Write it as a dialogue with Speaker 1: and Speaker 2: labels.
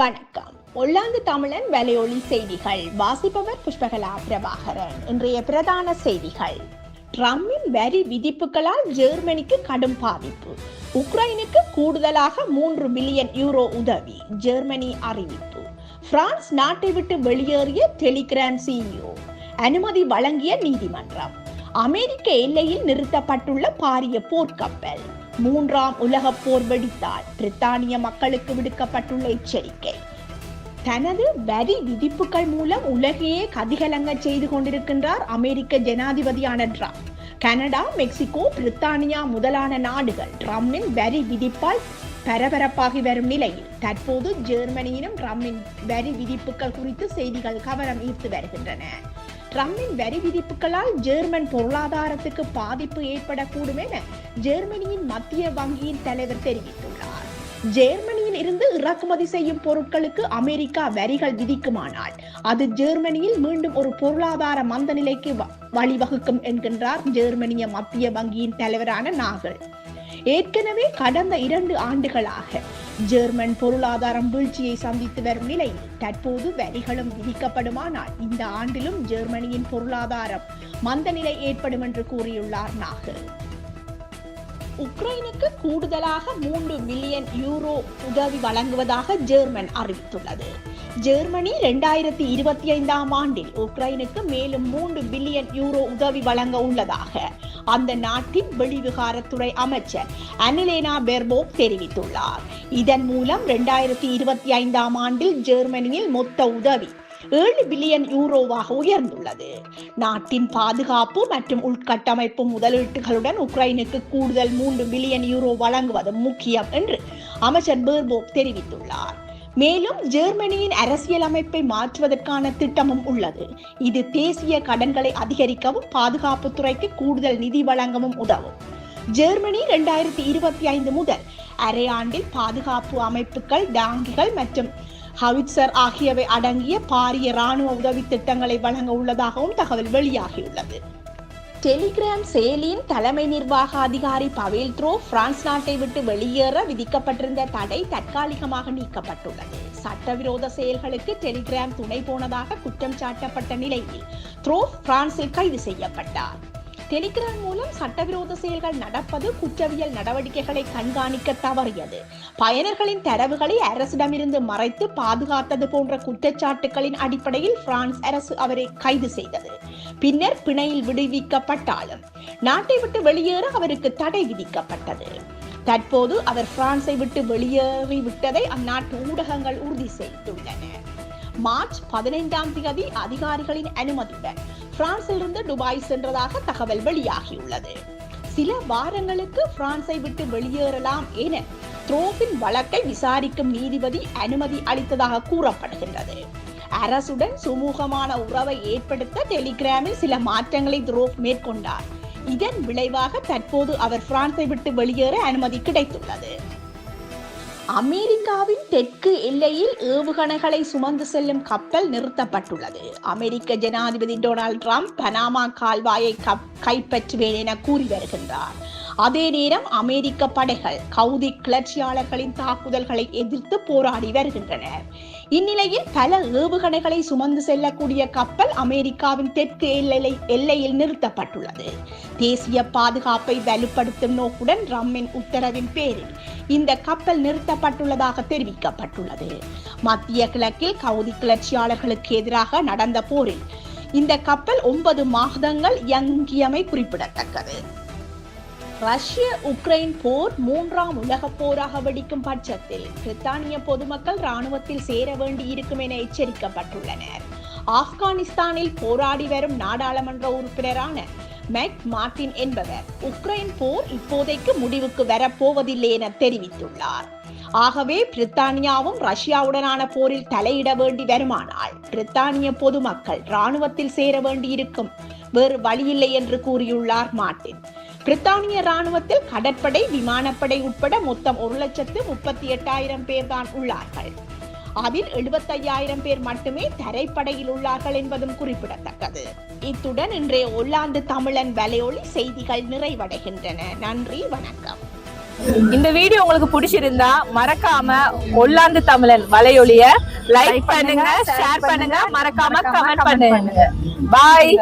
Speaker 1: வணக்கம். ஒல்லாந்து தமிழன் வலையொலி செய்திகள். வாசிப்பவர் புஷ்பகலா பிரபாகரன். இன்றைய பிரதான செய்திகள். ட்ரம்பின் வரி விதிப்புகளால் ஜெர்மனிக்கு கடும் பாதிப்பு. உக்ரைனுக்கு கூடுதலாக மூன்று பில்லியன் யூரோ உதவி ஜெர்மனி அறிவிப்பு. பிரான்ஸ் நாட்டை விட்டு வெளியேறிய டெலிகிராம் சிஇஓ. அனுமதி வழங்கிய நீதிமன்றம். அமெரிக்க எல்லையில் நிறுத்தப்பட்டுள்ள பாரிய போர்க்கப்பல். மூன்றாம் உலகப் போர் வெடித்தால் பிரித்தானிய மக்களுக்கு விடுக்கப்பட்டுள்ள எச்சரிக்கை. தனது வரி விதிப்புகள் மூலம் உலகையே கதிகலங்க செய்து கொண்டிருக்கின்றார் அமெரிக்க ஜனாதிபதியான ட்ரம்ப். கனடா மெக்சிகோ பிரித்தானியா முதலான நாடுகள் ட்ரம்மின் வரி விதிப்பால் பரபரப்பாகி வரும் நிலையில் தற்போது ஜெர்மனியிலும் ட்ரம்மின் வரி விதிப்புகள் குறித்து செய்திகள் கவனம் ஈர்த்து வருகின்றன. ட்ரம்பின் வரி விதிப்புகளால் ஜெர்மன் பொருளாதாரத்துக்கு பாதிப்பு ஏற்படக்கூடும் என ஜெர்மனியின் மத்திய வங்கியின் தலைவர் தெரிவித்துள்ளார். ஜெர்மனியில் இருந்து இறக்குமதி செய்யும் பொருட்களுக்கு அமெரிக்கா வரிகள் விதிக்குமானால் அது ஜெர்மனியில் மீண்டும் ஒரு பொருளாதார மந்த நிலைக்கு வ- வழிவகுக்கும் என்கின்றார் ஜெர்மனிய மத்திய வங்கியின் தலைவரான நாகல். ஏற்கனவே கடந்த இரண்டு ஆண்டுகளாக ஜெர்மன் பொருளாதாரம் வீழ்ச்சியை சந்தித்து வரும் நிலையில் தற்போது வரிகளும் விதிக்கப்படுமானால் இந்த ஆண்டிலும் ஜெர்மனியின் பொருளாதாரம் மந்த நிலை ஏற்படும் என்று கூறியுள்ளார் நாகு. உக்ரைனுக்கு கூடுதலாக மூன்று மில்லியன் யூரோ உதவி வழங்குவதாக ஜெர்மன் அறிவித்துள்ளது. ஜெர்மனி இரண்டாயிரத்தி இருபத்தி ஐந்தாம் ஆண்டில் உக்ரைனுக்கு மேலும் மூன்று பில்லியன் யூரோ உதவி வழங்க உள்ளதாக அந்த நாட்டின் வெளிவிகாரத்துறை அமைச்சர் அனிலேனா பெர்போக் தெரிவித்துள்ளார். இதன் மூலம் இரண்டாயிரத்தி இருபத்தி ஐந்தாம் ஆண்டில் ஜெர்மனியில் மொத்த உதவி ஏழு பில்லியன் யூரோவாக உயர்ந்துள்ளது. நாட்டின் பாதுகாப்பு மற்றும் உள்கட்டமைப்பு முதலீட்டுகளுடன் உக்ரைனுக்கு கூடுதல் மூன்று பில்லியன் யூரோ வழங்குவது முக்கியம் என்று அமைச்சர் பேர்போக் தெரிவித்துள்ளார். மேலும் ஜெர்மனியின் அரசியல் அமைப்பை மாற்றுவதற்கான திட்டமும் உள்ளது. இது தேசிய கடன்களை அதிகரிக்கவும் பாதுகாப்புத்துறைக்கு கூடுதல் நிதி வழங்கவும் உதவும். ஜெர்மனி இரண்டாயிரத்தி இருபத்தி ஐந்து முதல் அரையாண்டில் பாதுகாப்பு அமைப்புகள் டாங்கிகள் மற்றும் ஹவிட்சர் ஆகியவை அடங்கிய பாரிய ராணுவ உதவி திட்டங்களை வழங்க உள்ளதாகவும் தகவல் வெளியாகியுள்ளது. டெலிகிராம் செயலியின் தலைமை நிர்வாக அதிகாரி பவேல் த்ரோ பிரான்ஸ் நாட்டை விட்டு வெளியேற விதிக்கப்பட்டிருந்த தடை தற்காலிகமாக நீக்கப்பட்டுள்ளது. சட்டவிரோத செயல்களுக்கு டெலிகிராம் துணை போனதாக குற்றம் சாட்டப்பட்ட நிலையில் த்ரோ பிரான்சில் கைது செய்யப்பட்டார். டெலிகிராம் மூலம் சட்டவிரோத செயல்கள் நடப்பது குற்றவியல் நடவடிக்கைகளை கண்காணிக்க தவறியது. பயனர்களின் தரவுகளை அரசிடமிருந்து மறைத்து பாதுகாத்தது போன்ற குற்றச்சாட்டுகளின் அடிப்படையில் பிரான்ஸ் அரசு அவரை கைது செய்தது. பின்னர் பிணையில் விடுவிக்கப்பட்டாலும் நாட்டை விட்டு வெளியேற அவருக்கு தடை விதிக்கப்பட்டது. தற்போது அவர் பிரான்ஸை விட்டு வெளியேறிவிட்டதை அந்நாட்டு ஊடகங்கள் உறுதி செய்துள்ளன. மார்ச் பதினைந்தாம் தேதி அதிகாரிகளின் அனுமதியுடன் பிரான்சிலிருந்து துபாய் சென்றதாக தகவல் வெளியாகியுள்ளது. சில வாரங்களுக்கு பிரான்சை விட்டு வெளியேறலாம் என த்ரோபின் வழக்கை விசாரிக்கும் நீதிபதி அனுமதி அளித்ததாக கூறப்படுகின்றது. அரசுடன் சுமூகமான உறவை ஏற்படுத்த டெலிகிராமில் சில மாற்றங்களை துரோப் மேற்கொண்டார். இதன் விளைவாக தற்போது அவர் பிரான்சை விட்டு வெளியேற அனுமதி கிடைத்துள்ளது. அமெரிக்காவின் தெற்கு எல்லையில் ஏவுகணைகளை சுமந்து செல்லும் கப்பல் நிறுத்தப்பட்டுள்ளது. அமெரிக்க ஜனாதிபதி டொனால்ட் ட்ரம்ப் பனாமா கால்வாயை கப்- கைப்பற்றுவேன் என கூறி வருகின்றார். அதே நேரம் அமெரிக்க படைகள் கவுதி கிளர்ச்சியாளர்களின் தாக்குதல்களை எதிர்த்து போராடி வருகின்றனர். இந்நிலையில் பல ஏவுகணைகளை சுமந்து செல்லக்கூடிய கப்பல் அமெரிக்காவின் தெற்கு எல்லை எல்லையில் நிறுத்தப்பட்டுள்ளது. தேசிய பாதுகாப்பை வலுப்படுத்தும் நோக்குடன் ரம்மின் உத்தரவின் பேரில் இந்த கப்பல் நிறுத்தப்பட்டுள்ளதாக தெரிவிக்கப்பட்டுள்ளது. மத்திய கிழக்கில் கவுதி கிளர்ச்சியாளர்களுக்கு எதிராக நடந்த போரில் இந்த கப்பல் ஒன்பது மாதங்கள் இயங்கியமை குறிப்பிடத்தக்கது. ரஷ்ய உக்ரைன் போர் மூன்றாம் உலகப் போராக வெடிக்கும் பட்சத்தில் பிரித்தானிய பொதுமக்கள் ராணுவத்தில் சேர வேண்டியிருக்கும் என எச்சரிக்கப்பட்டுள்ளனர். ஆப்கானிஸ்தானில் போராடி வரும் நாடாளுமன்ற உறுப்பினரான மெக் மார்டின் என்பவர் உக்ரைன் போர் இப்போதைக்கு முடிவுக்கு வரப்போவதில்லை என தெரிவித்துள்ளார். ஆகவே பிரித்தானியாவும் ரஷ்யாவுடனான போரில் தலையிட வேண்டி வருமானால் பிரித்தானிய பொதுமக்கள் ராணுவத்தில் சேர வேண்டியிருக்கும் வேறு வழியில்லை என்று கூறியுள்ளார் மார்டின் பிரித்தானிய ராணுவத்தில் கடற்படை விமானப்படை உட்பட மொத்தம் ஒரு லட்சத்து முப்பத்தி எட்டாயிரம் பேர் தான் உள்ளார்கள். அதில் எழுபத்தையாயிரம் பேர் மட்டுமே தரைப்படையில் உள்ளார்கள் என்பதும் குறிப்பிடத்தக்கது. இத்துடன் இன்றைய ஒல்லாந்து தமிழன் வலையொலி செய்திகள் நிறைவடைகின்றன. நன்றி வணக்கம்.
Speaker 2: இந்த வீடியோ உங்களுக்கு பிடிச்சிருந்தா மறக்காம ஒல்லாந்து தமிழன் வலையொலிய லைக் பண்ணுங்க ஷேர் பண்ணுங்க மறக்காம கமெண்ட் பண்ணுங்க. பாய்